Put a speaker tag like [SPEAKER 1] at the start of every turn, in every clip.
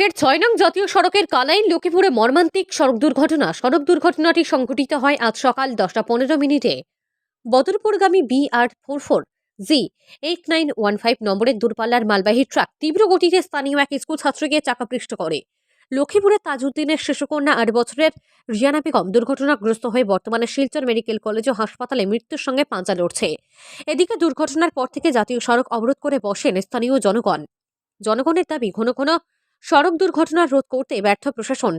[SPEAKER 1] ফের ছয় নং জাতীয় সড়কের কালাইন, লক্ষ্মীপুরে মর্মান্তিক সড়ক দুর্ঘটনা। সড়ক দুর্ঘটনাটি সংঘটিত হয় আজ সকাল দশটা পনেরো মিনিটে। বদরপুরগামী B R four four, G eight nine one five নম্বরের দূরপাল্লার মালবাহী ট্রাক তীব্র গতিতে স্থানীয় এক স্কুল ছাত্রীকে চাকাপৃষ্ট করে। লক্ষ্মীপুরের তাজউদ্দিনের শিশুকন্যা আট বছরের রিয়ানা বেগম দুর্ঘটনাগ্রস্ত হয়ে বর্তমানে শিলচর মেডিকেল কলেজ ও হাসপাতালে মৃত্যুর সঙ্গে পাঞ্জা লড়ছে। এদিকে দুর্ঘটনার পর থেকে জাতীয় সড়ক অবরোধ করে বসেন স্থানীয় জনগণ। জনগণের দাবি, ঘন ঘন সড়ক দুর্ঘটনা রোধ করতে ব্যর্থ প্রশাসন।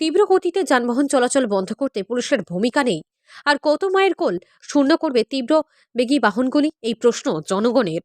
[SPEAKER 1] তীব্র গতিতে যানবাহন চলাচল বন্ধ করতে পুলিশের ভূমিকা নেই। আর কত মায়ের কোল শূন্য করবে তীব্র বেগী বাহনগুলি, এই প্রশ্ন জনগণের।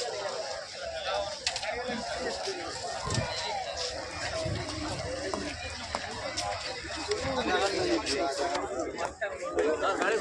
[SPEAKER 2] গাড়ি